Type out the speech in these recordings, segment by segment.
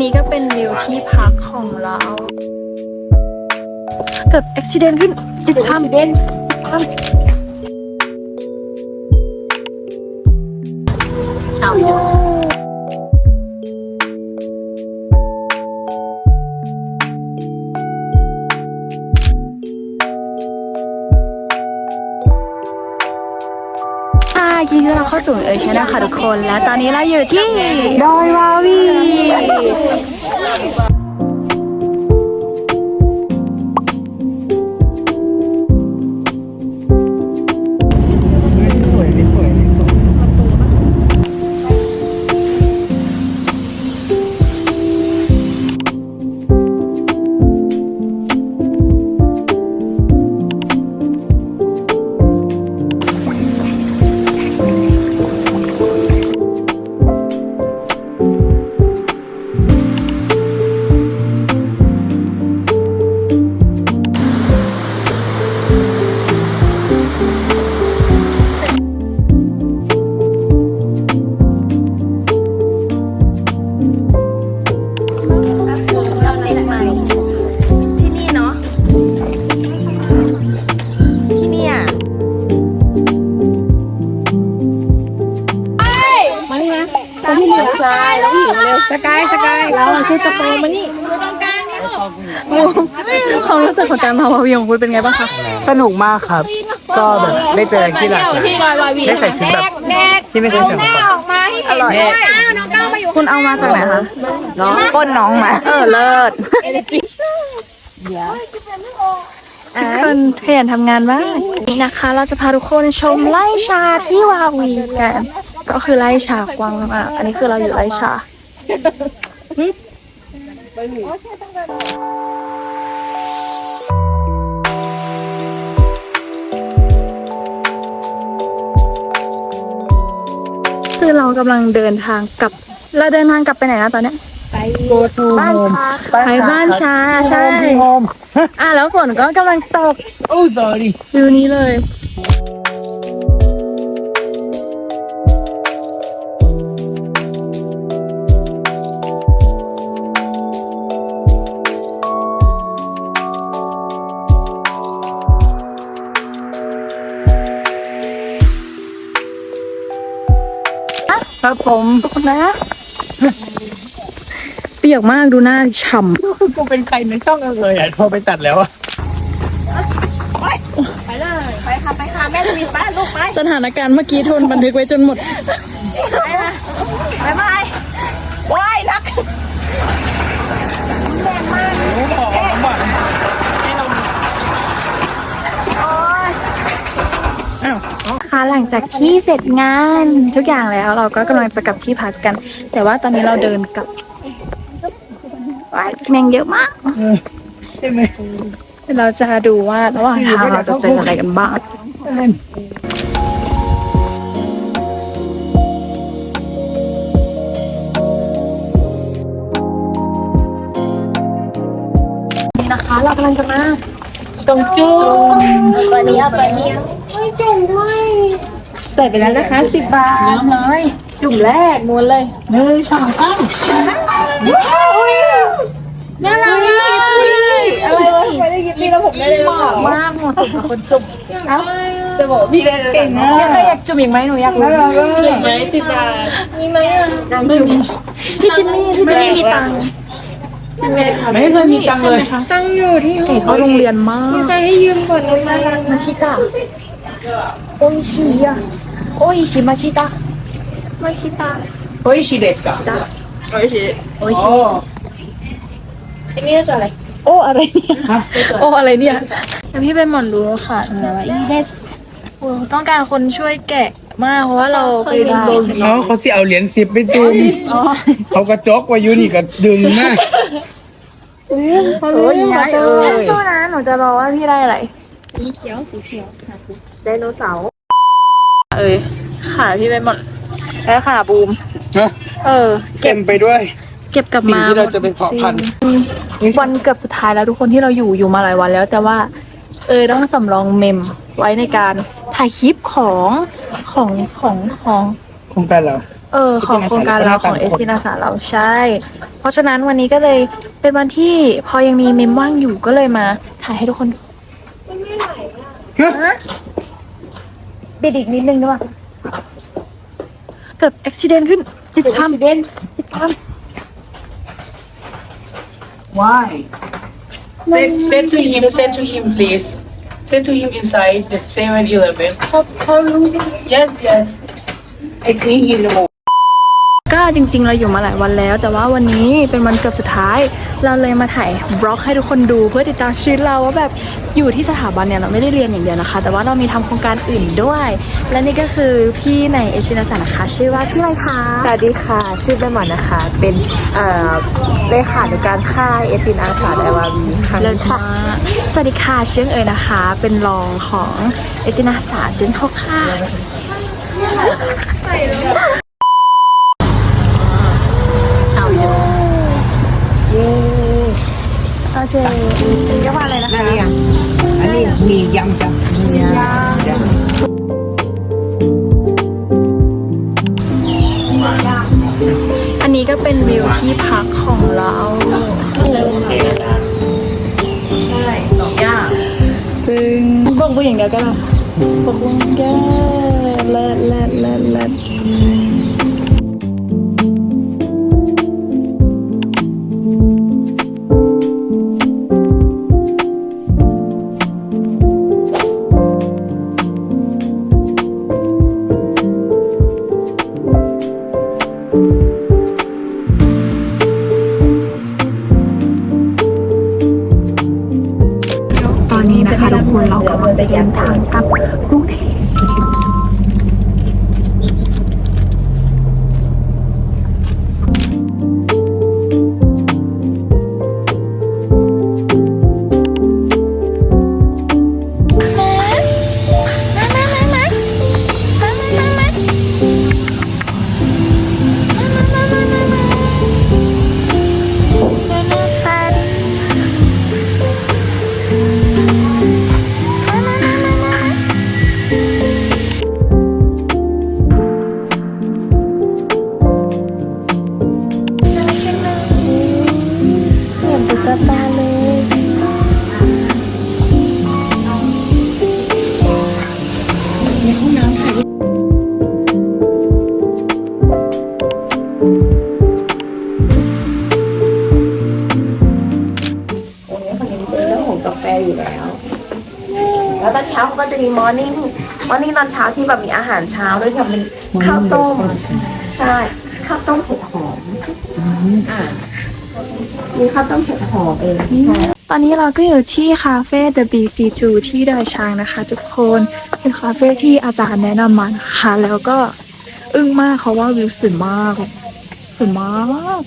นี้ก็เป็นวิวที่พักของเรา เกิดอุบิเหตุขึ้นติดทำ ยินดีต้อนรับเข้าสู่เออชนะค่ะทุกคน และตอนนี้เราอยู่ที่ดอยวาวี ความรู้สึกของการมาวาวีของคุณเป็นไงบ้างคะสนุกมากครับ ก็แบบได้เจออะไรที่หลากหลายได้ใส่ชุดแบบที่ไม่เคยใส่มาก่อนอร่อยคุณเอามาจากไหนคะน้องก้นน้องมาเออเลิศทุกคนขยันทำงานบ้างนี่นะคะ เราจะพาทุกคนชมไร่ชาที่วาวีกัน ก็คือไร่ชากวางมากอันนี้คือเราอยู่ไร่ชา คือเรากำลังเดินทางกลับ เราเดินทางกลับไปไหนนะตอนเนี้ย โกทูโฮมไปบ้านชาใช่ โฮม อะแล้วฝนก็กำลังตก โอ้ sorry ฟิวนี้เลย ครับผมนะเปียกมากดูหน้าฉ่กูเป็นใครในช่องกันเลยอะพอไปตัดแล้วอะไปค่ะ ไปค่ะ แม่จะมีบ้านลูกไปำสถานการณ์เมื่อกี้ทนบันทึกไว้จนหมด ไปค่ะไปไปว้ายรักค่ะห ลังจากที่เสร็จงานทุกอย่างแล้วเราก็กำลังจะกลับที่พักกัน แต่ว่าตอนนี้เราเดินกลับว้ายแมงเยอะมากใช่ไหมเราจะดูว่าระหว่างทางเราจะเจออะไรกันบ้างนี่นะคะเรากำลังจะมาตรงจุ้งตัวนี้เอาตัวนี้ใส่ไปแล้วนะคะสิบบาท เริ่มเลยจุ่มแรกม้วนเลยหนึ่งสองสามน่ารักมากอะไรวะไม่ได้ยินนี่แล้วผมไม่ได้บอกมากเหมาะสมกับคนจุ่มจะบอกพี่ได้เก่งอยากอยากจุ่มอีกไหมหนูอยากรู้จุ่มไหมสิบบาทมีไหมอะพี่จิมมี่พี่จิมมี่มีตังค์ไม่เคยมีตังค์เลยตังค์อยู่ที่เก๋เขาโรงเรียนมากใครให้ยืมก่อนได้ไหมมาชิตะ โออิชิอะโออิชิมาชิตะมาชิตะเฮ้ยชีเดสกับโออิชิโออิชิโอ้อันนี้จะอะไรโอ้อะไรเนี่ยฮะโอ้อะไรเนี่ยแล้วพี่ไปหมอนดูค่ะเชสต้องการคนช่วยแกะมากเพราะว่าเราไปเรียนโจนเอาเขาสิเอาเหรียญสิบไปจุ่มเขากระจกไว้อยู่นี่ก็ดึงนะโอ้ยย้ายเอ้ยสู้นะหนูจะรอว่าพี่ได้อะไรไดโนเสาร์เอ้ยขาพี่ไปหมดแล้วขาบูมฮะเออเต็มไปด้วย เก็บกลับสิ่งมาที่เราจะไปเพาะพันธุ์ จริงวันเกือบสุดท้ายแล้วทุกคนที่เราอยู่อยู่มาหลายวันแล้ว แต่ว่า เออต้องสำรองเมมไว้ในการถ่ายคลิปของของของของโครงการเรา เออของโครงการเราของเอสตินาสาเราใช่ เพราะฉะนั้นวันนี้ก็เลยเป็นวันที่พอยังมีเมมว่างอยู่ก็เลยมาถ่ายให้ทุกคนดู บิดอีกนิดนึงด้วยเกิดอุบิเหตุขึ้น ติดทำติดท Why Say say to him say to him please say to him inside the 7-Eleven Yes yes I think he know ำ ก็จริง ๆ เราอยู่มาหลายวันแล้ว แต่ว่าวันนี้เป็นวันเกือบสุดท้าย เราเลยมาถ่ายบล็อกให้ทุกคนดูเพื่อติดตามชีวิตเราว่าแบบอยู่ที่สถาบันเนี่ยเราไม่ได้เรียนอย่างเดียวนะคะ แต่ว่าเรามีทำโครงการอื่นด้วย และนี่ก็คือพี่ในเอชินาสานะคะ ชื่อว่าพี่อะไรคะสวัสดีค่ะ ชื่อใบหมอนนะคะ เป็นเอ่อเลขานุการค่ายเอตินอาสาไอวาวีครั้งเลิศนี้ค่ะมาสวัสดีค่ะเชียงเอ๋ยนะคะ เป็นรองของเอจินาสาเจนหกค่ะ โอเคเรียกว่าอะไรนะคะอันนี้มียำจ้ะมียำอันนี้ก็เป็นวิวที่พักของเราใช่ดอกหญ้าจึงพวกผู้หญิงเดียวก็ได้พวกผู้หญิงก็เคนเรากำลังจะเดินทางกลับกรุงเทพ เหมือนตุ๊กตาเลยเรื่องของกาแฟอยู่แล้ว แล้วตอนเช้าเขาก็จะมีมอร์นิ่งมอร์นิ่งตอนเช้าที่แบบมีอาหารเช้าด้วยทำเป็นข้าวต้ม ใช่ ข้าวต้มเห็ดหอมอ่า มีข้าวต้มเห็ดหอมเองตอนนี้เราก็อยู่ที่คาเฟ่ The BC2 ที่ดอยช้างนะคะ ทุกคนเป็นคาเฟ่ที่อาจารย์แนะนำมานะคะ แล้วก็อึ้งมากเพราะว่าวิวสวยมากสวยมาก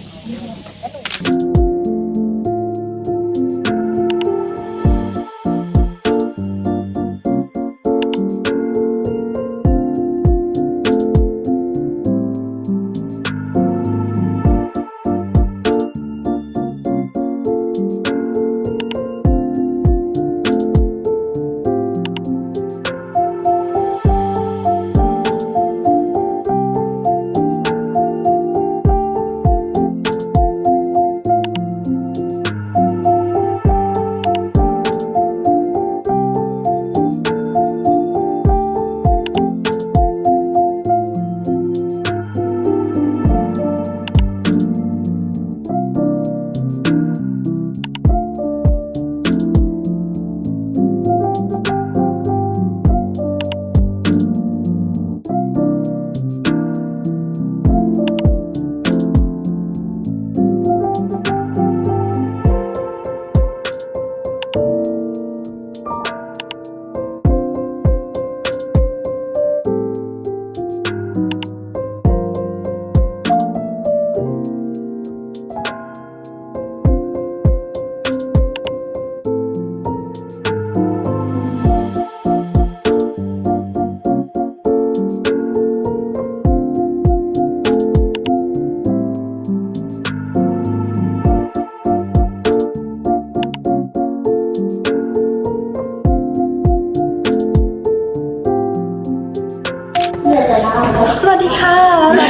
เร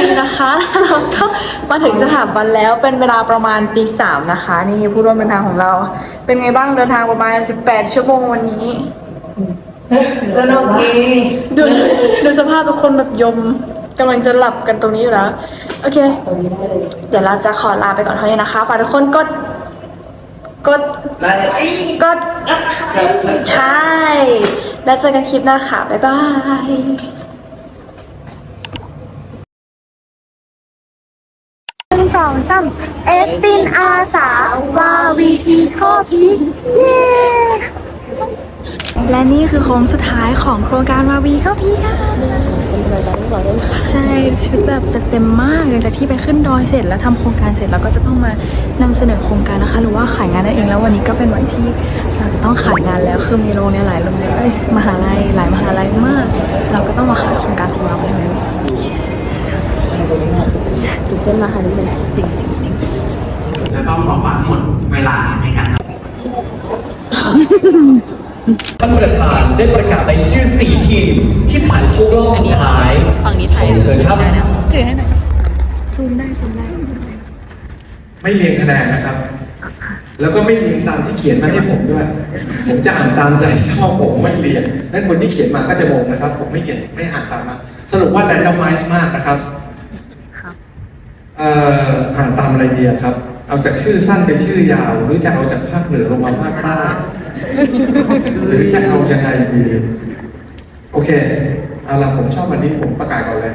าก็มาถึงสถาบันแล้วเป็นเวลาประมาณตีสามนะคะ นี่ผู้ร่วมเดินทางของเรา เป็นไงบ้างเดินทางประมาณ18ชั่วโมงวันนี้สนุกดีดูดูสภาพทุกคนแบบยมกำลังจะหลับกันตรงนี้อยู่แล้ว โอเค เดี๋ยวเราจะขอลาไปก่อนเท่านี้นะคะฝากทุกคนกดกดและกดใช่ แล้วเจอกันคลิปหน้าค่ะ บ๊ายบายหนึ่ง สองสามเอสตินอาสาวาวีอีคอพีเย้และนี่คือโค้งสุดท้ายของโครงการวาวีเข้าพีค่ะเป็นกำลังใจให้เราด้วยนะคะใช่ชุดแบบจะเต็มมากหลังจากที่ไปขึ้นดอยเสร็จแล้วทำโครงการเสร็จแล้วก็จะต้องมานำเสนอโครงการนะคะ หรือว่าขายงานนั่นเองแล้ววันนี้ก็เป็นวันที่เราจะต้องขายงานแล้วคือมีโรงเรียนหลายโรงเรียนมหาลัยหลายมหาลัยมาก เราก็ต้องมาขายโครงการของเราใช่ไหมตื่นเต้นมากค่ะทุกคน จริงจริงจริงแล้วต้องบอกว่าหมดเวลาในการท่านประธานได้ประกาศรายชื่อ4ทีมที่ผ่านเข้ารอบสุดท้ายฝั่งนี้ไทยขอเชิญครับถือให้หน่อยซูมได้ซูมได้ ไม่เรียงคะแนนนะครับ แล้วก็ไม่เรียงตามที่เขียนมาให้ผมด้วย ผมจะอ่านตามใจชอบผมไม่เรียงและคนที่เขียนมาก็จะงงนะครับ ผมไม่เขียนไม่อ่านตามมาสรุปว่าแรนดอมไมซ์มากนะครับเอ่ออ่านตามอะไรดีอะครับ เอาจากชื่อสั้นไปชื่อยาว หรือจะเอาจากภาคเหนือลงมาภาคใต้หรือจะเอายังไงดี โอเค เอาละผมชอบวันนี้ผมประกาศก่อนเลย